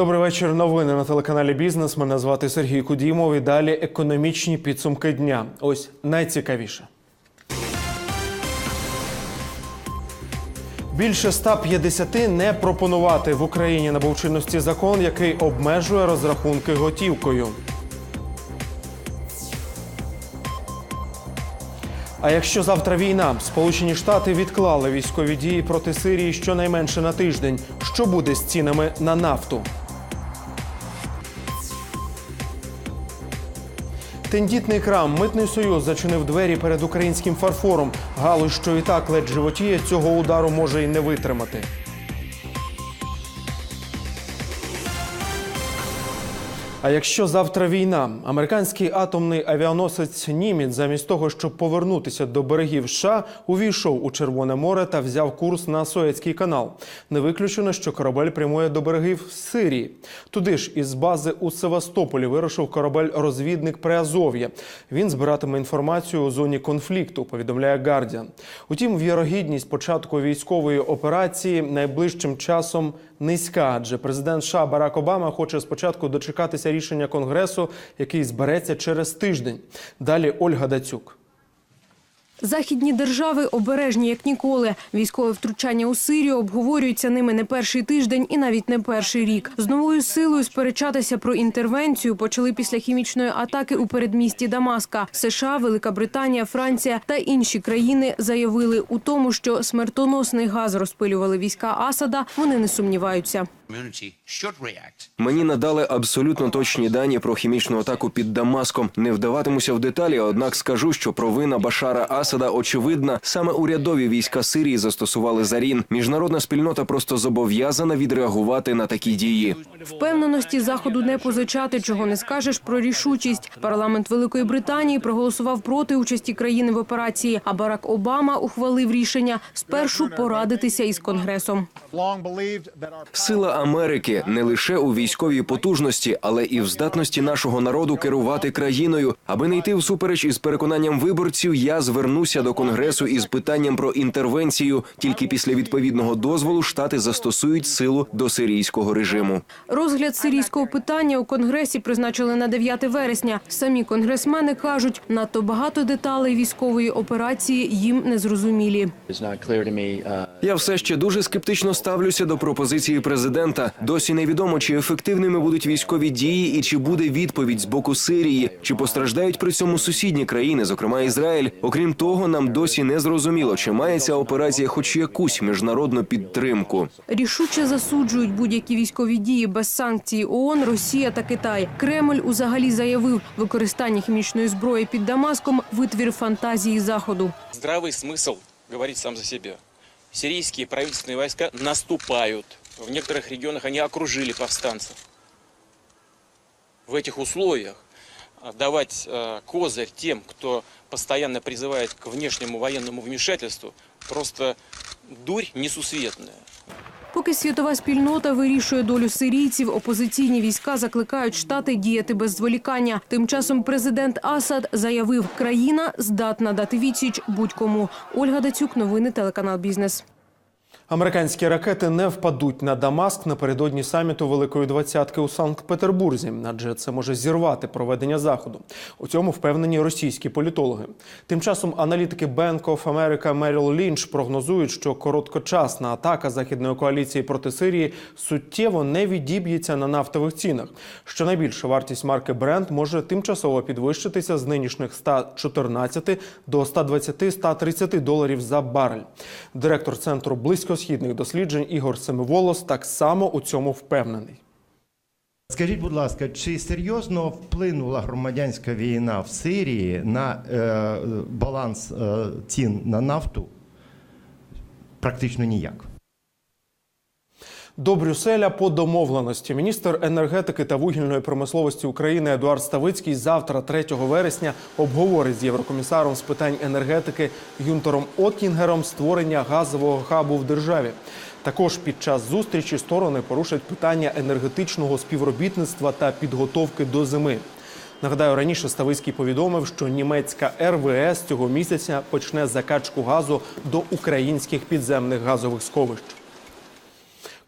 Добрий вечір. Новини на телеканалі Бізнес. Мене звати Сергій Кудімов. І далі економічні підсумки дня. Ось найцікавіше. Більше 150 не пропонувати в Україні набув чинності закон, який обмежує розрахунки готівкою. А якщо завтра війна, Сполучені Штати відклали військові дії проти Сирії щонайменше на тиждень. Що буде з цінами на нафту? Тендітний крам Митний союз зачинив двері перед українським фарфором. Галузь, що і так ледь животіє, цього удару може й не витримати. А якщо завтра війна, американський атомний авіаносець Німець замість того, щоб повернутися до берегів США, увійшов у Червоне море та взяв курс на Суецький канал. Не виключено, що корабель прямує до берегів Сирії. Туди ж із бази у Севастополі вирушив корабель-розвідник Приазов'я. Він збиратиме інформацію у зоні конфлікту. Повідомляє Гардіан. Утім, вірогідність початку військової операції найближчим часом низька, адже президент США Барак Обама хоче спочатку дочекатися рішення конгресу, який збереться через тиждень. Далі Ольга Дацюк. Західні держави обережні як ніколи. Військове втручання у Сирію обговорюється ними не перший тиждень і навіть не перший рік. З новою силою сперечатися про інтервенцію почали після хімічної атаки у передмісті Дамаска. США, Велика Британія, Франція та інші країни заявили у тому, що смертоносний газ розпилювали війська Асада. Вони не сумніваються. Мені надали абсолютно точні дані про хімічну атаку під Дамаском. Не вдаватимуся в деталі, однак скажу, що провина Башара Асада очевидна. Саме урядові війська Сирії застосували зарін. Міжнародна спільнота просто зобов'язана відреагувати на такі дії. Впевненості заходу не позичати, чого не скажеш про рішучість. Парламент Великої Британії проголосував проти участі країни в операції. А Барак Обама ухвалив рішення спершу порадитися із конгресом. Сила Америки не лише у військовій потужності, але і в здатності нашого народу керувати країною. Аби не йти всупереч із переконанням виборців, я звернуся до конгресу із питанням про інтервенцію. Тільки після відповідного дозволу штати застосують силу до сирійського режиму. Розгляд сирійського питання у конгресі призначили на 9 вересня. Самі конгресмени кажуть, надто багато деталей військової операції їм не зрозумілі. Uh, Я все ще дуже скептично ставлюся до пропозиції президента Досі невідомо, чи ефективними будуть військові дії і чи буде відповідь з боку Сирії, чи постраждають при цьому сусідні країни, зокрема Ізраїль. Окрім того, нам досі не зрозуміло, чи має ця операція хоч якусь міжнародну підтримку. Рішуче засуджують будь-які військові дії без санкцій ООН, Росія та Китай. Кремль узагалі заявив, використання хімічної зброї під Дамаском витвір фантазії заходу. Здравый смысл говорит сам за себя. Сирийские правительственные войска наступают. В некоторых регионах они окружили повстанцев. В этих условиях а, давать э, козырь тем, кто постоянно призывает к внешнему военному вмешательству, просто дурь несусветная. Поки світова спільнота вирішує долю сирійців, опозиційні війська закликають штати діяти без зволікання. Тим часом президент Асад заявив, країна здатна дати відсіч будь-кому. Ольга Дацюк, новини телеканал Бізнес. Американські ракети не впадуть на Дамаск напередодні саміту Великої двадцятки у Санкт-Петербурзі, адже це може зірвати проведення заходу. У цьому впевнені російські політологи. Тим часом аналітики Bank of America Merrill Lynch прогнозують, що короткочасна атака західної коаліції проти Сирії суттєво не відіб'ється на нафтових цінах. Щонайбільше вартість марки Brent може тимчасово підвищитися з нинішніх 114 до 120-130 доларів за барель. Директор центру близькосхідних досліджень Ігор Семиволос так само у цьому впевнений. Скажіть, будь ласка, чи серйозно вплинула громадянська війна в Сирії на е, баланс е, цін на нафту? Практично ніяк. До Брюсселя по домовленості міністр енергетики та вугільної промисловості України Едуард Ставицький завтра, 3 вересня, обговорить з єврокомісаром з питань енергетики Юнтером Оттінгером створення газового хабу в державі. Також під час зустрічі сторони порушать питання енергетичного співробітництва та підготовки до зими. Нагадаю, раніше Ставицький повідомив, що німецька РВС цього місяця почне закачку газу до українських підземних газових сховищ.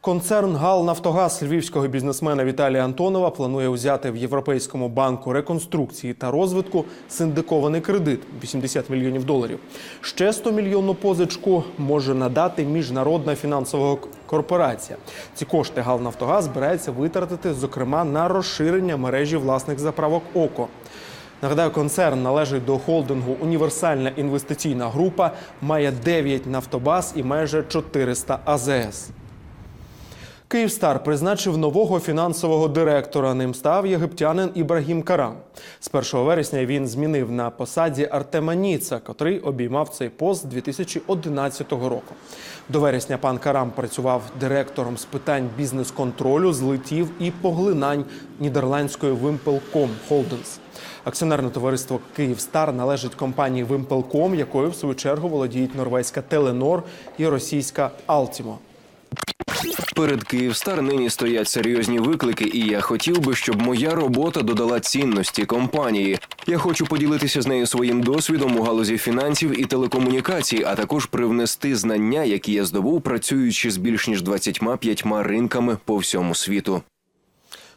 Концерн Гал Нафтогаз львівського бізнесмена Віталія Антонова планує взяти в Європейському банку реконструкції та розвитку синдикований кредит 80 мільйонів доларів. Ще 100 мільйонну позичку може надати міжнародна фінансова корпорація. Ці кошти Гал Нафтогаз збирається витратити, зокрема, на розширення мережі власних заправок ОКО. Нагадаю, концерн належить до холдингу Універсальна інвестиційна група, має 9 нафтобаз і майже 400 АЗС. Київстар призначив нового фінансового директора. Ним став єгиптянин Ібрагім Карам. З 1 вересня він змінив на посаді Артема Ніца, котрий обіймав цей пост 2011 року. До вересня пан Карам працював директором з питань бізнес-контролю, злитів і поглинань нідерландської Wimpelcom Holdings. Акціонерне товариство Київстар належить компанії Wimpelcom, якою в свою чергу володіють норвезька Теленор і російська Алтімо. Перед Київстар нині стоять серйозні виклики, і я хотів би, щоб моя робота додала цінності компанії. Я хочу поділитися з нею своїм досвідом у галузі фінансів і телекомунікацій, а також привнести знання, які я здобув, працюючи з більш ніж 25 ринками по всьому світу.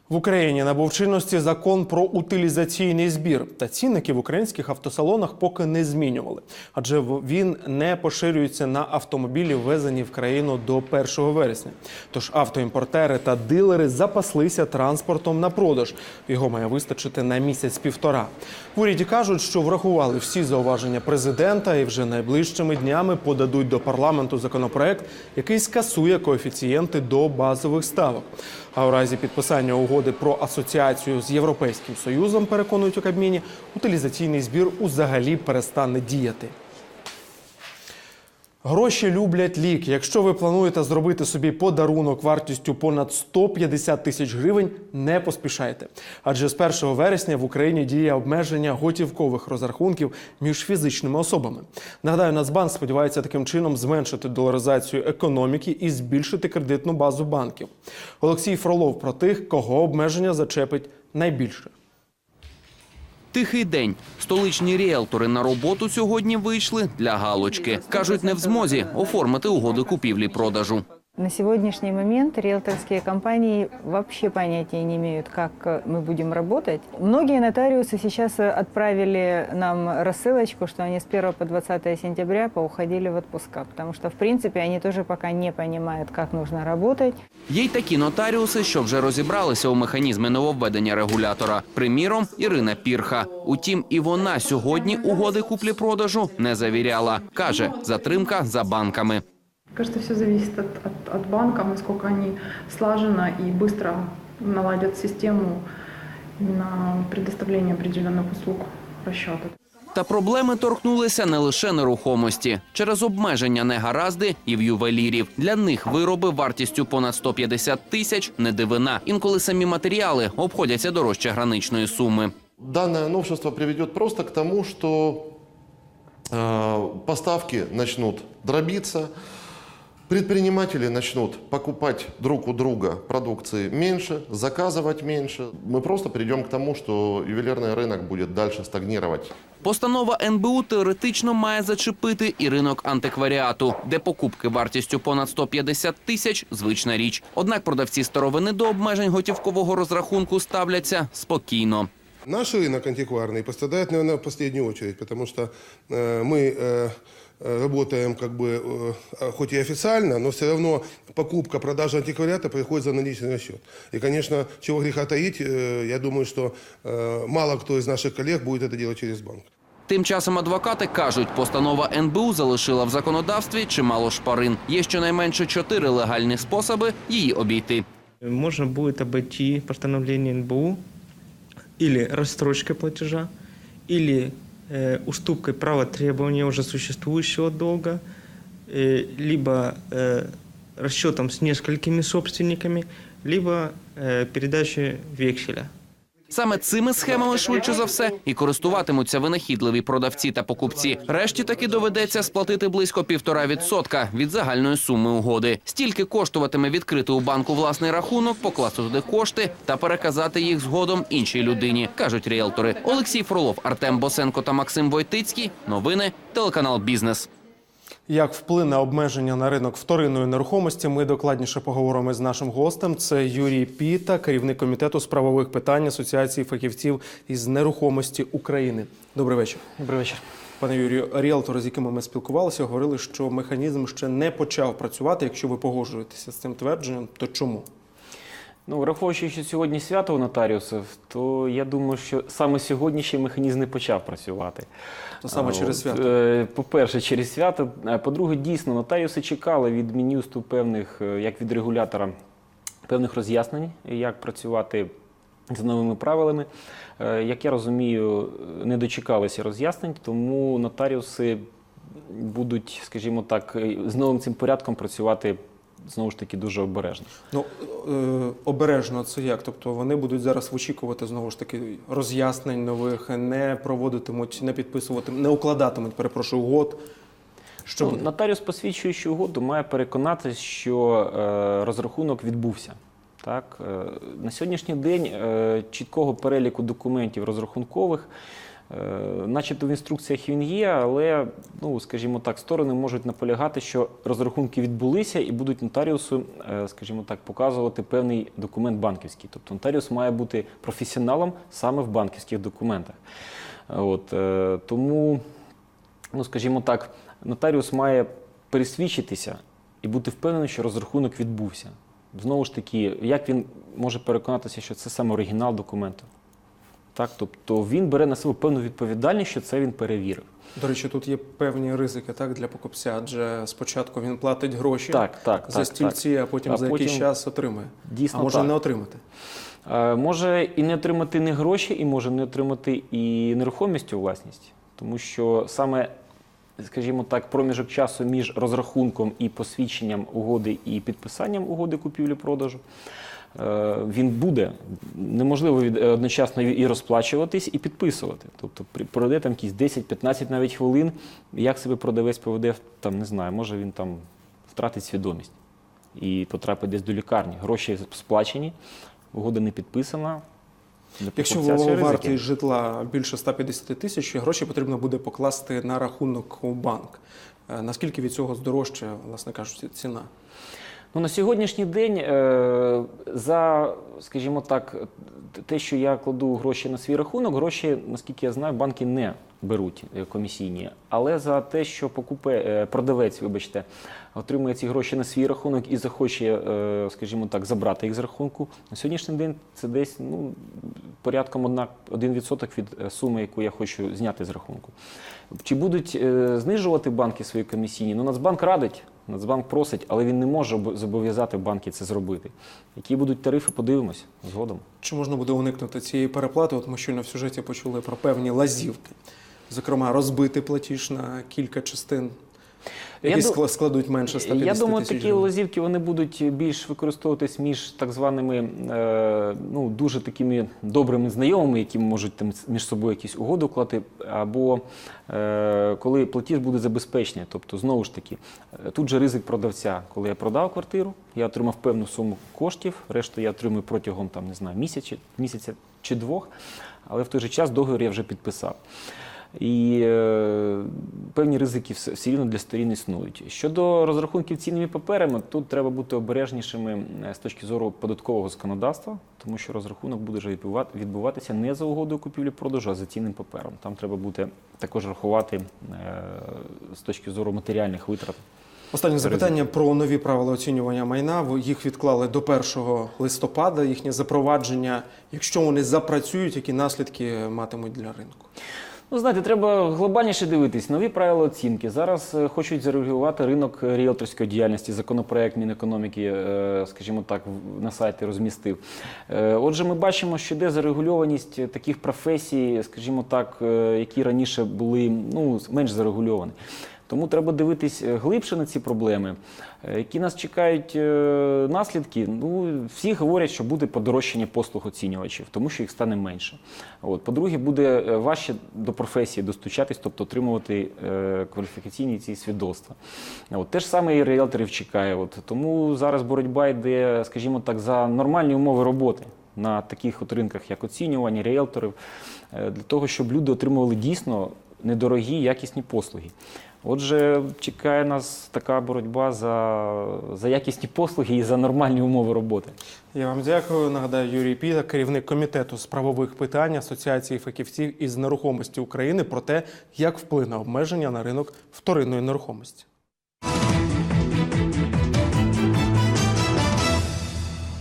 В Україні набув чинності закон про утилізаційний збір. Та цінники в українських автосалонах поки не змінювали, адже він не поширюється на автомобілі, ввезені в країну до 1 вересня. Тож автоімпортери та дилери запаслися транспортом на продаж. Його має вистачити на місяць-півтора. В уряді кажуть, що врахували всі зауваження президента і вже найближчими днями подадуть до парламенту законопроект, який скасує коефіцієнти до базових ставок. А у разі підписання угоди про асоціацію з Європейським Союзом, переконують у Кабміні, утилізаційний збір узагалі перестане діяти. Гроші люблять лік. Якщо ви плануєте зробити собі подарунок вартістю понад 150 тисяч гривень, не поспішайте. Адже з 1 вересня в Україні діє обмеження готівкових розрахунків між фізичними особами. Нагадаю, Нацбанк сподівається таким чином зменшити доларизацію економіки і збільшити кредитну базу банків. Олексій Фролов про тих, кого обмеження зачепить найбільше. Тихий день. Столичні ріелтори на роботу сьогодні вийшли для галочки. Кажуть, не в змозі оформити угоди купівлі-продажу. На сегодняшний момент риэлторские компании вообще понятия не имеют, как э, мы будем работать. Многие нотариусы сейчас э, отправили нам рассылочку, что они с 1 по 20 сентября поуходили в отпуска, потому что, в принципе, они тоже пока не понимают, как нужно работать. Є й такі нотаріуси, що вже розібралися у механізми нововведення регулятора. Приміром, Ірина Пірха. Утім, і вона сьогодні угоди куплі-продажу не завіряла. каже, затримка за банками. Кажется, все зависит от, от, от банков, насколько они слаженно и быстро наладят систему на предоставление определенных услуг расчета. Та проблеми торкнулися не лише нерухомості через обмеження негаразди і в ювелірів. Для них вироби вартістю понад 150 тисяч не дивина. Інколи самі матеріали обходяться дорожче граничної суми. Данное новшество приведет просто к тому, что э, поставки начнут дробиться, предприниматели начнут покупать друг у друга продукции меньше, заказывать меньше. Мы просто придем к тому, что ювелирный рынок будет дальше стагнировать. Постанова НБУ теоретично має зачепити і ринок антикваріату, де покупки вартістю понад 150 тисяч звична річ. Однак продавці старовини до обмежень готівкового розрахунку ставляться спокійно. Наш рынок антикварный пострадает, наверное, в последнюю очередь, потому что э, мы э, э, работаем как бы, э, хоть и официально, но все равно покупка, продажа антиквариата приходит за наличный расчет. И, конечно, чего греха таить, э, я думаю, что э, мало кто из наших коллег будет это делать через банк. Тим часом адвокати кажуть, постанова НБУ залишила в законодавстві чимало шпарин. Є щонайменше чотири легальні способи її обійти. Можно будет обойти постановление НБУ или рассрочкой платежа, или э, уступкой права требования уже существующего долга, э, либо э, расчетом с несколькими собственниками, либо передачей векселя. Саме цими схемами швидше за все і користуватимуться винахідливі продавці та покупці. Решті таки доведеться сплатити близько півтора відсотка від загальної суми угоди. Стільки коштуватиме відкрити у банку власний рахунок, покласти туди кошти та переказати їх згодом іншій людині, кажуть ріелтори. Олексій Фролов, Артем Босенко та Максим Войтицький. Новини телеканал Бізнес. Як вплине обмеження на ринок вторинної нерухомості, ми докладніше поговоримо з нашим гостем. Це Юрій Піта, керівник комітету з правових питань Асоціації фахівців із нерухомості України. Добрий вечір. Добрий вечір. Пане Юрію, ріелтори, з якими ми спілкувалися, говорили, що механізм ще не почав працювати. Якщо ви погоджуєтеся з цим твердженням, то чому? Ну, враховуючи, що сьогодні свято у нотаріусів, то я думаю, що саме сьогодні ще механізм не почав працювати. То саме А, через свято. е, По-перше, через свято. А По-друге, дійсно, нотаріуси чекали від Мін'юсту певних, е, як від регулятора, певних роз'яснень, як працювати з новими правилами. Е, Як я розумію, не дочекалися роз'яснень, тому нотаріуси будуть, скажімо так, е, з новим цим порядком працювати знову ж таки дуже обережно. Ну е, обережно це як? Тобто вони будуть зараз вичікувати знову ж таки роз'яснень нових, не проводитимуть, не підписувати, не укладатимуть, перепрошую, угод. Що Ну, нотаріус, посвідчуючи угоду, має переконатися, що е, розрахунок відбувся. Так? Е, на сьогоднішній день е, чіткого переліку документів розрахункових, начебто в інструкціях він є, але, ну, скажімо так, сторони можуть наполягати, що розрахунки відбулися і будуть нотаріусу, е, скажімо так, показувати певний документ банківський. Тобто нотаріус має бути професіоналом саме в банківських документах. От, е, тому ну, скажімо так, нотаріус має пересвідчитися і бути впевненим, що розрахунок відбувся. Знову ж таки, як він може переконатися, що це саме оригінал документу? Так, тобто він бере на себе певну відповідальність, що це він перевірив. До речі, тут є певні ризики так, для покупця, адже спочатку він платить гроші Так, так, за так, стільці, так. а потім А за якийсь час отримує. Дійсно а може так. не отримати. Е, Може і не отримати не гроші, і може не отримати і нерухомість у власність. Тому що саме, скажімо так, проміжок часу між розрахунком і посвідченням угоди і підписанням угоди купівлі-продажу. Е, Він буде неможливо від- одночасно і розплачуватись, і підписувати. Тобто пройде там якісь 10-15 навіть хвилин, як себе продавець поведе, там не знаю, може він там втратить свідомість і потрапить десь до лікарні. Гроші сплачені, угода не підписана. Якщо вартість житла більше 150 тисяч, гроші потрібно буде покласти на рахунок у банк. Е, Наскільки від цього здорожчає, власне кажучи, ціна? Ну, на сьогоднішній день е, за, скажімо так, те, що я кладу гроші на свій рахунок, гроші, наскільки я знаю, банки не беруть е, комісійні. Але за те, що покупе, е, продавець, вибачте, отримує ці гроші на свій рахунок і захоче, скажімо так, забрати їх з рахунку, на сьогоднішній день це десь ну, порядком одна, 1% від суми, яку я хочу зняти з рахунку. Чи будуть знижувати банки свої комісійні? Ну, Нацбанк радить, Нацбанк просить, але він не може зобов'язати банки це зробити. Які будуть тарифи, подивимось згодом. Чи можна буде уникнути цієї переплати? От ми щойно в сюжеті почули про певні лазівки. Зокрема, розбити платіж на кілька частин, які ду- складуть менше 150 Я думаю, тисяч такі гривень. лазівки вони будуть більш використовуватись між так званими е, ну, дуже такими добрими знайомими, які можуть там між собою якісь угоди уклати, або е, коли платіж буде забезпечений. Тобто, знову ж таки, е, тут же ризик продавця. Коли я продав квартиру, я отримав певну суму коштів, решту я отримую протягом там, не знаю, місяця, місяця чи двох, але в той же час договір я вже підписав. І е, певні ризики все, рівно для сторін існують. Щодо розрахунків цінними паперами, тут треба бути обережнішими е, з точки зору податкового законодавства, тому що розрахунок буде вже відбува- відбуватися не за угодою купівлі-продажу, а за цінним папером. Там треба буде також рахувати е, з точки зору матеріальних витрат. Останнє запитання про нові правила оцінювання майна. Їх відклали до 1 листопада. Їхнє запровадження, якщо вони запрацюють, які наслідки матимуть для ринку? Ну, знаєте, треба глобальніше дивитись. Нові правила оцінки. Зараз е, хочуть зарегулювати ринок ріелторської діяльності. Законопроект Мінекономіки, е, скажімо так, на сайті розмістив. Е, Отже, ми бачимо, що йде зарегульованість таких професій, скажімо так, які раніше були ну, менш зарегульовані. Тому треба дивитись е, глибше на ці проблеми. Е, Які нас чекають е, наслідки? Ну, всі говорять, що буде подорожчання послуг оцінювачів, тому що їх стане менше. От, по-друге, буде важче до професії достучатись, тобто отримувати кваліфікаційні ці свідоцтва. От, те ж саме і ріелторів чекає. От, тому зараз боротьба йде, скажімо так, за нормальні умови роботи на таких от ринках, як оцінювання, ріелторів, для того, щоб люди отримували дійсно недорогі, якісні послуги. Отже, чекає нас така боротьба за, за якісні послуги і за нормальні умови роботи. Я вам дякую. Нагадаю, Юрій Піда, керівник комітету з правових питань Асоціації фахівців із нерухомості України про те, як вплине обмеження на ринок вторинної нерухомості.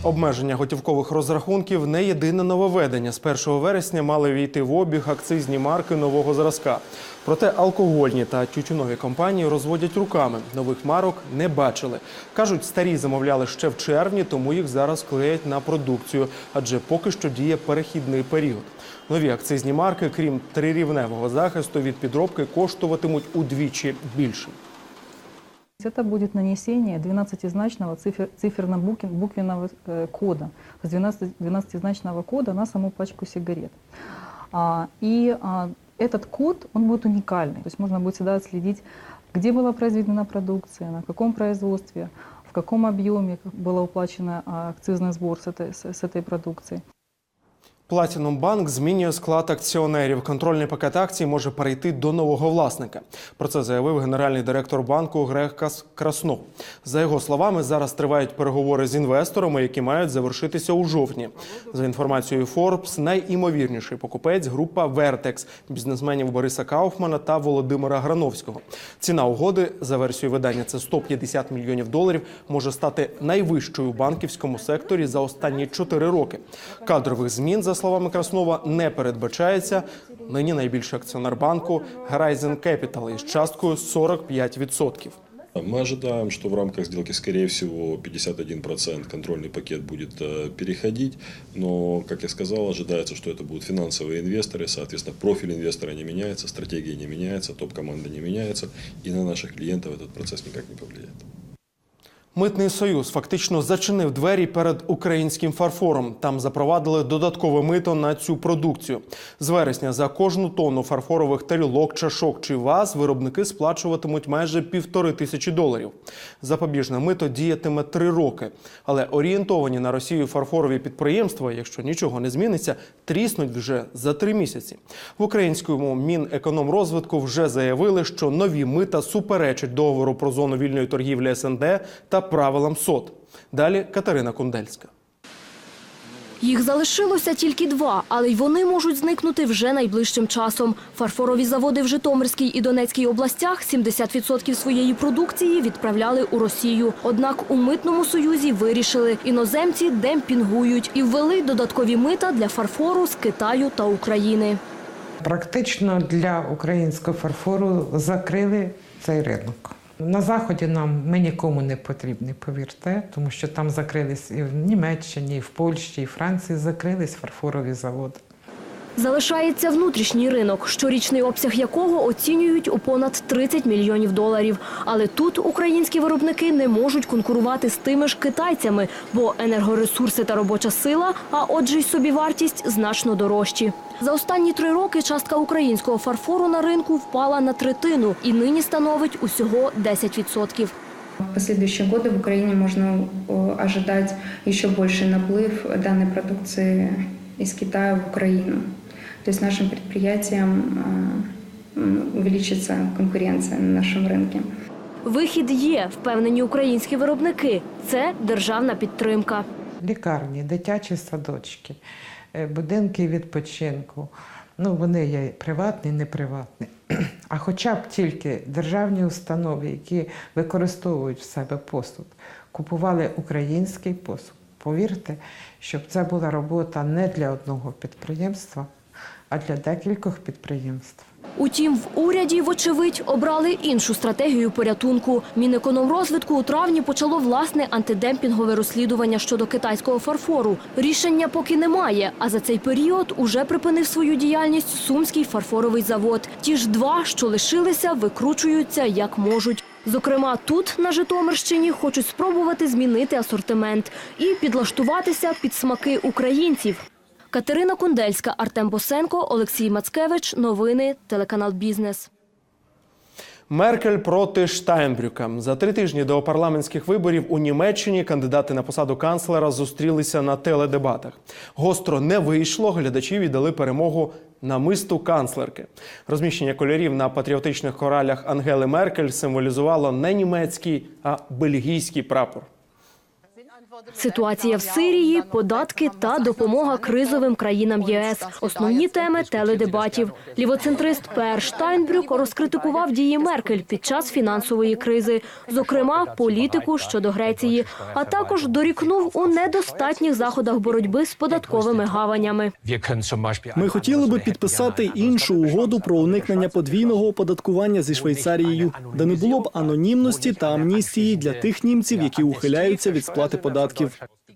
Обмеження готівкових розрахунків не єдине нововведення. З 1 вересня мали війти в обіг акцизні марки нового зразка. Проте алкогольні та тютюнові компанії розводять руками. Нових марок не бачили. Кажуть, старі замовляли ще в червні, тому їх зараз клеять на продукцію, адже поки що діє перехідний період. Нові акцизні марки, крім трирівневого захисту від підробки, коштуватимуть удвічі більше. Это будет нанесение 12-значного цифер, циферно-буквенного э, кода, есть 12, 12-значного кода на саму пачку сигарет. А, и а, этот код, он будет уникальный, то есть можно будет всегда отследить, где была произведена продукция, на каком производстве, в каком объеме было уплачено а, акцизный сбор с этой, с, с этой продукции. Platinum Банк змінює склад акціонерів. Контрольний пакет акцій може перейти до нового власника. Про це заявив генеральний директор банку Грег Краснов. За його словами, зараз тривають переговори з інвесторами, які мають завершитися у жовтні. За інформацією Forbes, найімовірніший покупець група Vertex бізнесменів Бориса Кауфмана та Володимира Грановського. Ціна угоди за версією видання це 150 мільйонів доларів. Може стати найвищою у банківському секторі за останні 4 роки. Кадрових змін, за словами Краснова, не передбачається. Нині найбільший акціонер банку Horizon Capital із часткою 45%. Мы ожидаем, что в рамках сделки, скорее всего, 51% контрольный пакет будет э, переходить. Но, как я сказал, ожидается, что это будут финансовые инвесторы. Соответственно, профиль инвестора не меняется, стратегия не меняется, топ-команда не меняется. И на наших клиентов этот процесс никак не повлияет. Митний союз фактично зачинив двері перед українським фарфором. Там запровадили додаткове мито на цю продукцію. З вересня за кожну тонну фарфорових тарілок, чашок чи ваз виробники сплачуватимуть майже півтори тисячі доларів. Запобіжне мито діятиме три роки. Але орієнтовані на Росію фарфорові підприємства, якщо нічого не зміниться, тріснуть вже за три місяці. В українському Мінекономрозвитку вже заявили, що нові мита суперечать договору про зону вільної торгівлі СНД та правилам СОТ. Далі Катерина Кундельська. Їх залишилося тільки два, але й вони можуть зникнути вже найближчим часом. Фарфорові заводи в Житомирській і Донецькій областях 70% своєї продукції відправляли у Росію. Однак у митному союзі вирішили, іноземці демпінгують і ввели додаткові мита для фарфору з Китаю та України. Практично для українського фарфору закрили цей ринок. На заході нам ми нікому не потрібні, повірте, тому що там закрились і в Німеччині, і в Польщі, і в Франції закрились фарфорові заводи. Залишається внутрішній ринок, щорічний обсяг якого оцінюють у понад 30 мільйонів доларів. Але тут українські виробники не можуть конкурувати з тими ж китайцями, бо енергоресурси та робоча сила, а отже й собівартість значно дорожчі. За останні три роки частка українського фарфору на ринку впала на третину і нині становить усього 10%. В последующие годы в Украине можно э, ожидать еще больший наплыв данной продукции из Китая в Украину. То есть нашим предприятиям э, увеличится конкуренция на нашем рынке. Вихід є, впевнені українські виробники. Це державна підтримка. Лікарні, дитячі садочки, е, будинки відпочинку. Ну, вони є приватні, неприватні. А хоча б тільки державні установи, які використовують в себе посуд, купували український посуд. Повірте, щоб це була робота не для одного підприємства, а для декількох підприємств. Утім, в уряді, вочевидь, обрали іншу стратегію порятунку. Мінекономрозвитку у травні почало власне антидемпінгове розслідування щодо китайського фарфору. Рішення поки немає, а за цей період уже припинив свою діяльність Сумський фарфоровий завод. Ті ж два, що лишилися, викручуються як можуть. Зокрема, тут на Житомирщині хочуть спробувати змінити асортимент і підлаштуватися під смаки українців. Катерина Кундельська, Артем Босенко, Олексій Мацкевич. Новини, телеканал Бізнес. Меркель проти Штайнбрюка. За три тижні до парламентських виборів у Німеччині кандидати на посаду канцлера зустрілися на теледебатах. Гостро не вийшло. Глядачі віддали перемогу намисту канцлерки. Розміщення кольорів на патріотичних коралях Ангели Меркель символізувало не німецький, а бельгійський прапор. Ситуація в Сирії, податки та допомога кризовим країнам ЄС. Основні теми теледебатів. Лівоцентрист Пер Штайнбрюк розкритикував дії Меркель під час фінансової кризи, зокрема політику щодо Греції, а також дорікнув у недостатніх заходах боротьби з податковими гаванями. Ми хотіли би підписати іншу угоду про уникнення подвійного оподаткування зі Швейцарією, де не було б анонімності та амністії для тих німців, які ухиляються від сплати податків.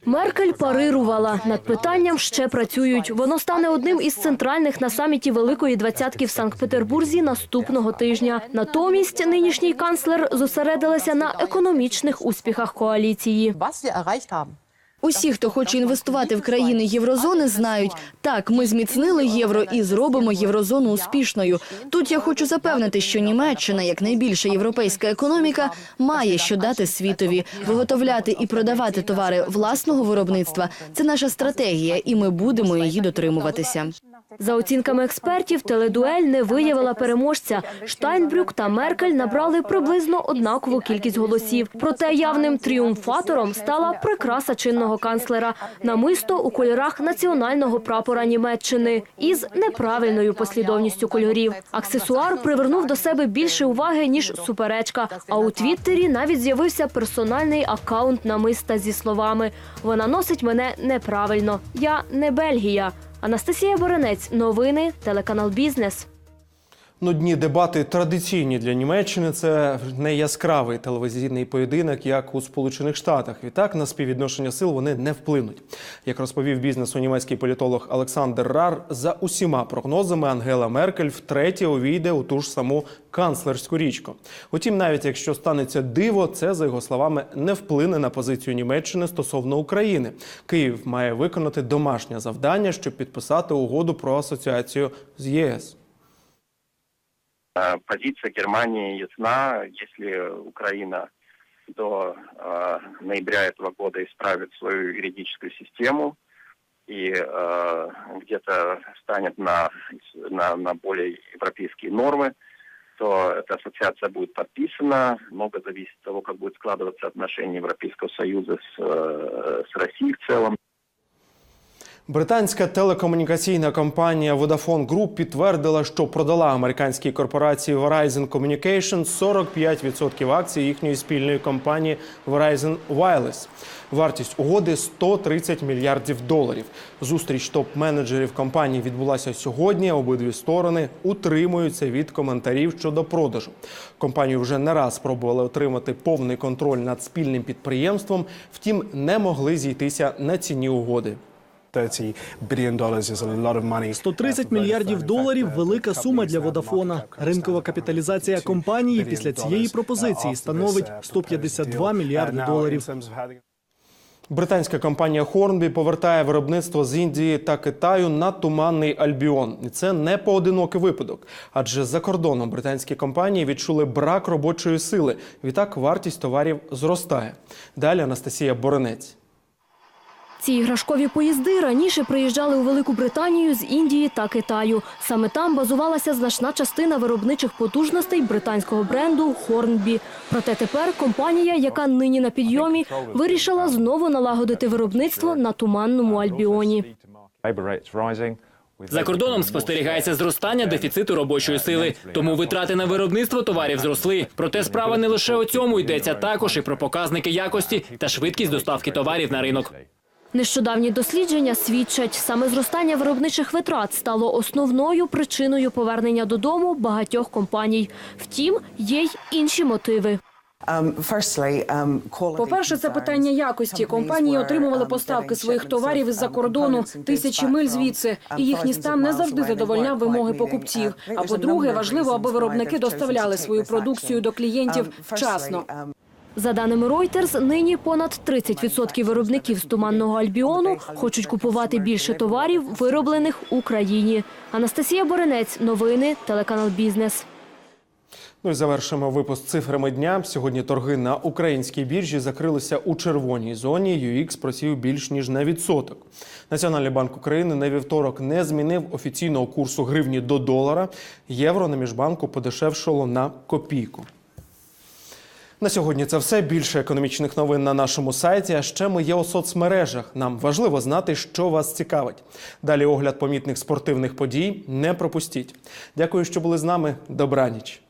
Меркель парирувала над питанням. Ще працюють. Воно стане одним із центральних на саміті Великої двадцятки в Санкт-Петербурзі наступного тижня. Натомість нинішній канцлер зосередилася на економічних успіхах коаліції. Усі, хто хоче інвестувати в країни єврозони, знають, так, ми зміцнили євро і зробимо єврозону успішною. Тут я хочу запевнити, що Німеччина, як найбільша європейська економіка, має що дати світові. Виготовляти і продавати товари власного виробництва це наша стратегія, і ми будемо її дотримуватися. За оцінками експертів, теледуель не виявила переможця. Штайнбрюк та Меркель набрали приблизно однакову кількість голосів. Проте явним тріумфатором стала прикраса чинного канцлера – намисто у кольорах національного прапора Німеччини із неправильною послідовністю кольорів. Аксесуар привернув до себе більше уваги ніж суперечка. А у Твіттері навіть з'явився персональний акаунт намиста зі словами: Вона носить мене неправильно. Я не Бельгія. Анастасія Боренець, новини, телеканал Бізнес. Нудні дебати традиційні для Німеччини. Це не яскравий телевізійний поєдинок, як у Сполучених Штатах. Відтак на співвідношення сил вони не вплинуть. Як розповів бізнесу німецький політолог Олександр Рар, за усіма прогнозами Ангела Меркель втретє увійде у ту ж саму канцлерську річку. Утім, навіть якщо станеться диво, це за його словами не вплине на позицію Німеччини стосовно України. Київ має виконати домашнє завдання, щоб підписати угоду про асоціацію з ЄС. Э, Позиция Германии ясна. Если Украина до э, ноября этого года исправит свою юридическую систему и э, где-то станет на, на, на более европейские нормы, то эта ассоциация будет подписана. Много зависит от того, как будут складываться отношения Европейского Союза с, э, с Россией в целом. Британська телекомунікаційна компанія Vodafone Group підтвердила, що продала американській корпорації Verizon Communications 45% акцій їхньої спільної компанії Verizon Wireless. Вартість угоди 130 мільярдів доларів. Зустріч топ-менеджерів компанії відбулася сьогодні. Обидві сторони утримуються від коментарів щодо продажу. Компанію вже не раз спробували отримати повний контроль над спільним підприємством, втім не могли зійтися на ціні угоди. 130 мільярдів доларів велика сума для Водафона. Ринкова капіталізація компанії після цієї пропозиції становить 152 мільярди доларів. Британська компанія Хорнбі повертає виробництво з Індії та Китаю на туманний Альбіон. І це не поодинокий випадок, адже за кордоном британські компанії відчули брак робочої сили. Відтак вартість товарів зростає. Далі Анастасія Боренець. Ці іграшкові поїзди раніше приїжджали у Велику Британію з Індії та Китаю. Саме там базувалася значна частина виробничих потужностей британського бренду Хорнбі. Проте тепер компанія, яка нині на підйомі, вирішила знову налагодити виробництво на туманному Альбіоні. За кордоном спостерігається зростання дефіциту робочої сили, тому витрати на виробництво товарів зросли. Проте справа не лише у цьому йдеться також і про показники якості та швидкість доставки товарів на ринок. Нещодавні дослідження свідчать, саме зростання виробничих витрат стало основною причиною повернення додому багатьох компаній. Втім, є й інші мотиви. По-перше, це питання якості. Компанії отримували поставки своїх товарів із-за кордону тисячі миль звідси, і їхній стан не завжди задовольняв вимоги покупців. А по-друге, важливо, аби виробники доставляли свою продукцію до клієнтів вчасно. За даними Reuters, нині понад 30% виробників з туманного Альбіону хочуть купувати більше товарів, вироблених в Україні. Анастасія Боренець, новини, телеканал Бізнес. Ну і завершимо випуск цифрами дня. Сьогодні торги на українській біржі закрилися у червоній зоні. UX просів більш ніж на відсоток. Національний банк України на вівторок не змінив офіційного курсу гривні до долара. Євро на міжбанку подешевшало на копійку. На сьогодні це все. Більше економічних новин на нашому сайті. А ще ми є у соцмережах. Нам важливо знати, що вас цікавить. Далі огляд помітних спортивних подій. Не пропустіть. Дякую, що були з нами. Добраніч.